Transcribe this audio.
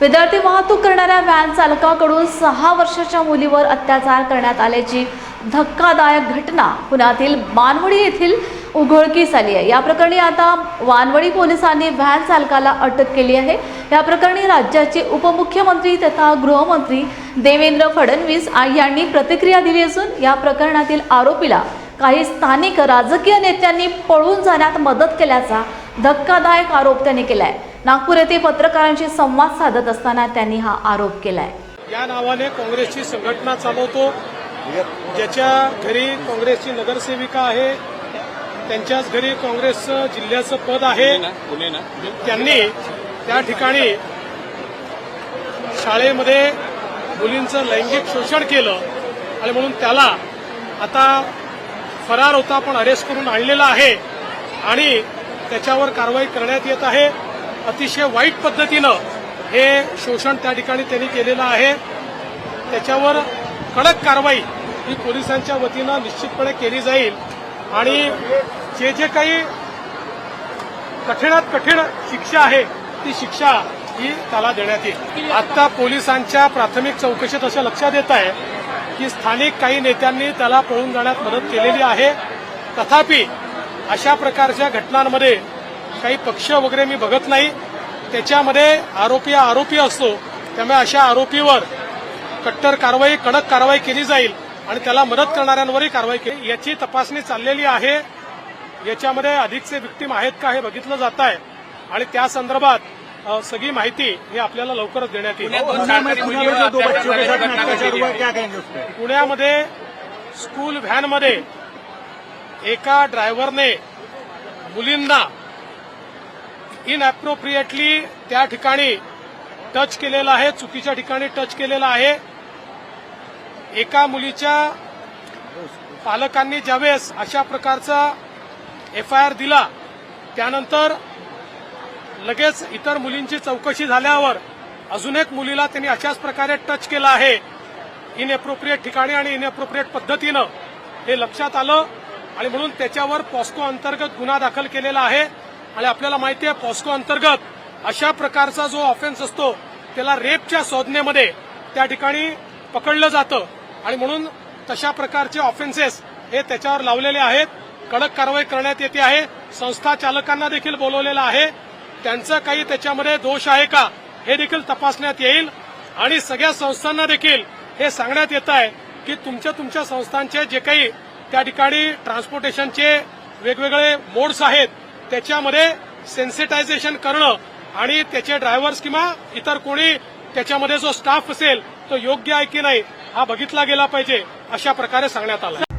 विद्यार्थी वाहतूक करणाऱ्या व्हॅन चालकाकडून सहा वर्षाच्या मुलीवर अत्याचार करण्यात आल्याची धक्कादायक घटना पुण्यातील मानवडी येथील उघडकीस आली आहे. या प्रकरणी आता वानवडी पोलिसांनी व्हॅन चालकाला अटक केली आहे. या प्रकरणी राज्याचे उपमुख्यमंत्री तथा गृहमंत्री देवेंद्र फडणवीस यांनी प्रतिक्रिया दिली असून या प्रकरणातील आरोपीला काही स्थानिक राजकीय नेत्यांनी पळून जाण्यात मदत केल्याचा धक्कादायक आरोप त्यांनी केलाय. नागपूर येथे पत्रकारांशी संवाद साधत असताना त्यांनी हा आरोप केलाय. या नावाने काँग्रेसची संघटना चालवतो. ज्याच्या घरी काँग्रेसची नगरसेविका आहे त्यांच्याच घरी काँग्रेसचं जिल्ह्याचं पद आहे. त्यांनी त्या ठिकाणी शाळेमध्ये मुलींचं लैंगिक शोषण केलं आणि म्हणून त्याला आता फरार होता पण अरेस्ट करून आणलेला आहे. आणि त्याच्यावर कारवाई करण्यात येत आहे. अतिशय वाईट पद्धतीनं हे शोषण त्या ठिकाणी त्यांनी केलेलं आहे. त्याच्यावर कडक कारवाई ही पोलिसांच्या वतीनं निश्चितपणे केली जाईल. आणि जे जे काही कठीणात कठीण शिक्षा आहे ती शिक्षा ही त्याला देण्यात येईल. आता पोलिसांच्या प्राथमिक चौकशीत असं लक्षात येत आहे की स्थानिक काही नेत्यांनी त्याला पळून जाण्यात मदत केलेली आहे. तथापि अशा प्रकारच्या घटनांमध्ये काही पक्ष वगैरे मी बघत नाही. त्याच्यामध्ये आरोपी हा आरोपी असतो. त्यामुळे अशा आरोपीवर कट्टर कारवाई कडक कारवाई केली जाईल आणि त्याला मदत करणाऱ्यांवरही कारवाई केली याची तपासणी चाललेली आहे. याच्यामध्ये अधिकचे विक्टीम आहेत का हे बघितलं जात आहे. आणि त्या संदर्भात सगळी माहिती ही आपल्याला लवकरच देण्यात येईल. है, पुण्यामध्ये स्कूल व्हॅनमध्ये एका ड्रायव्हरने मुलींना इनअप्रोप्रिएटली त्या ठिकाणी टच केलेला आहे चुकीच्या ठिकाणी टच केलेला आहे. एका मुलीच्या पालकांनी ज्यावेळेस अशा प्रकारचा एफ आय आर दिला त्यानंतर लगेच इतर मुलींची चौकशी झाल्यावर अजून एक मुलीला त्यांनी अशाच प्रकारे टच केला आहे. इनएप्रोप्रिएट ठिकाणी आणि इनएप्रोप्रिएट पद्धतीनं हे लक्षात आलं. आणि म्हणून त्याच्यावर पॉस्को अंतर्गत गुन्हा दाखल केलेला आहे. आणि आपल्याला माहिती आहे पॉस्को अंतर्गत अशा प्रकारचा जो ऑफेन्स असतो त्याला रेपच्या संज्ञेमध्ये त्या ठिकाणी पकडलं जातं. आणि म्हणून तशा प्रकारचे ऑफेन्सेस हे त्याच्यावर लावलेले आहेत. कडक कारवाई करण्यात येते आहे. संस्था चालकांना देखील बोलवलेलं आहे. त्यांचा काही त्याच्यामध्ये दोष आहे का हे देखील तपासण्यात येईल. आणि सगळ्या संस्थांना देखील हे सांगण्यात येत आहे की तुमच्या तुमच्या संस्थांचे जे काही त्या ठिकाणी ट्रान्सपोर्टेशनचे वेगवेगळे मोड्स आहेत. त्याच्यामध्ये सेन्सिटायझेशन करणं आणि त्याचे ड्रायव्हर्स किंवा इतर कोणी त्याच्यामध्ये जो स्टाफ असेल तो योग्य आहे की नाही हा बघितला गेला पाहिजे अशा प्रकारे सांगण्यात आला